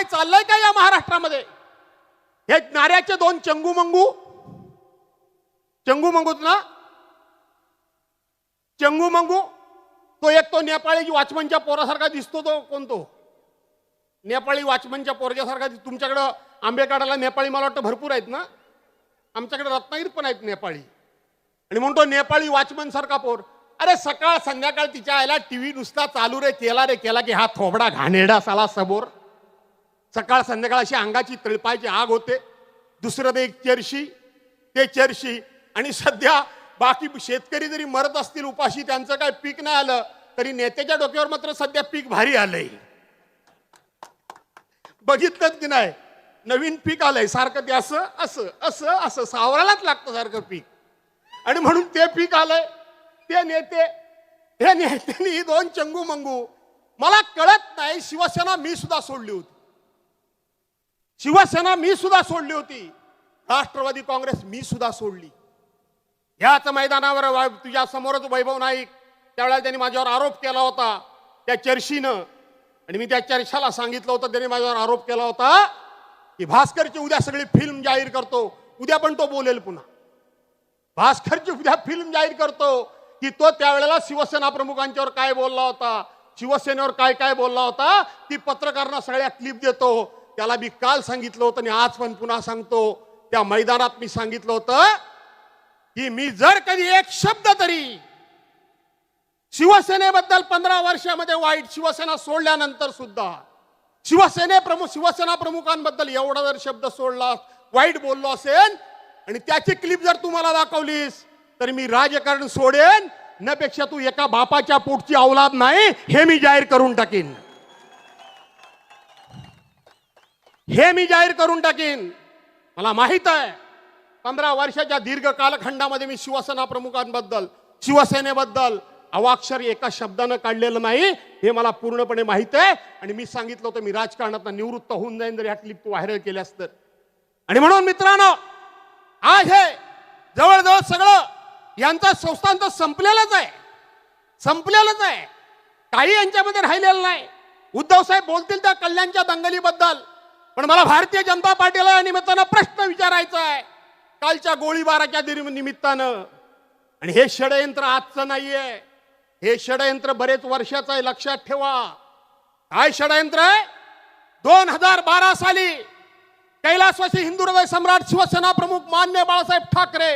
काय चाललंय का या महाराष्ट्रामध्ये? हे नाऱ्याचे दोन चंगू मंगू? चंगू मंगूत ना? चंगू मंगू? तो एक तो नेपाळी वाचमनच्या पोरासारखा दिसतो तो कोणतो नेपाळी वाचमनच्या पोरग्यासारखा तुमच्याकडं आंबेकाडाला नेपाळी मला वाटतं भरपूर आहेत ना? आमच्याकडे रत्नागिरीत पण आहेत नेपाळी. आणि म्हणतो नेपाळी वाचमन सारखा पोर. अरे सकाळ संध्याकाळ तिच्या आईला टीव्ही नुसता चालू रे केला रे केला की हा थोबडा घाणेरडा साला समोर सकाळ संध्याकाळ अशी अंगाची तळपायची आग होते. दुसरं ते एक चर्शी ते चर्शी. आणि सध्या बाकी शेतकरी जरी मरत असतील उपाशी त्यांचं काय पीक नाही आलं तरी नेत्याच्या डोक्यावर मात्र सध्या पीक भारी आलंय. बघितलं की नाही? नवीन पीक आलंय. सारखं ते असं असं असं असं सावरायलाच लागतं सारखं पीक. आणि म्हणून ते पीक आलंय. ते नेते हे नेत्यांनी दोन चंगू मंगू मला कळत नाही शिवसेना मी सुद्धा सोडली होती. शिवसेना मी सुद्धा सोडली होती. राष्ट्रवादी काँग्रेस मी सुद्धा सोडली. ह्याच मैदानावर तुझ्या समोरच वैभव नाईक त्यावेळेला त्यांनी माझ्यावर आरोप केला होता त्या चर्शीनं आणि मी त्या चर्चाला सांगितलं होतं त्यांनी माझ्यावर आरोप केला होता की भास्करची उद्या सगळी फिल्म जाहीर करतो उद्या पण तो बोलेल पुन्हा. भास्करची उद्या फिल्म जाहीर करतो की तो त्यावेळेला शिवसेना प्रमुखांच्यावर काय बोलला होता शिवसेनेवर काय काय बोलला होता ती पत्रकारांना सगळ्या क्लिप देतो त्याला मी काल सांगितलं होतं आणि आज पण पुन्हा सांगतो. त्या मैदानात मी सांगितलं होतं की मी जर कधी एक शब्द तरी शिवसेनेबद्दल पंधरा वर्षामध्ये वाईट शिवसेना सोडल्यानंतर सुद्धा शिवसेने प्रमुख शिवसेना प्रमुखांबद्दल एवढा जर शब्द सोडला वाईट बोललो असेल आणि त्याची क्लिप जर तुम्हाला दाखवलीस तर मी राजकारण सोडेन नपेक्षा तू एका बापाच्या पोटची अवलाद नाही हे मी जाहीर करून टाकीन. हे मी जाहीर करून टाकीन. मला माहीत आहे. पंधरा वर्षाच्या दीर्घ कालखंडामध्ये मी शिवसेना प्रमुखांबद्दल शिवसेनेबद्दल अवाक्षर एका शब्दानं काढलेलं नाही. हे मला पूर्णपणे माहीत आहे. आणि मी सांगितलं होतं मी राजकारणात निवृत्त होऊन जाईन जर ह्या क्लिप तू व्हायरल केल्यास तर. आणि म्हणून मित्रांनो आज हे जवळजवळ सगळं यांचं संस्थान तर संपलेलंच आहे. संपलेलंच आहे. काही यांच्यामध्ये राहिलेलं नाही. उद्धव साहेब बोलतील त्या कल्याणच्या दंगलीबद्दल. पण मला भारतीय जनता पार्टीला या निमित्तानं प्रश्न विचारायचा आहे. कालच्या गोळीबाराच्या निमित्तानं. आणि हे षडयंत्र आजचं नाहीये. हे षडयंत्र बरेच वर्षाचं आहे लक्षात ठेवा. काय षडयंत्र? आहे दोन हजार बारा साली कैलासवासी हिंदू हृदय सम्राट शिवसेना प्रमुख मान्य बाळासाहेब ठाकरे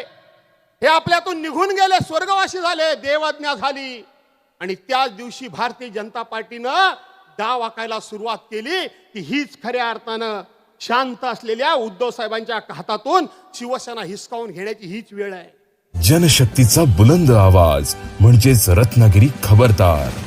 हे आपल्यातून निघून गेले स्वर्गवासी झाले देवज्ञा झाली. आणि त्याच दिवशी भारतीय जनता पार्टीनं डाव आकायला सुरुवात केली की हीच खऱ्या अर्थानं शांत असलेल्या उद्धव साहेबांच्या हातातून शिवसेना हिसकावून घेण्याची हीच वेळ आहे. जनशक्तीचा बुलंद आवाज म्हणजेच रत्नागिरी खबरदार.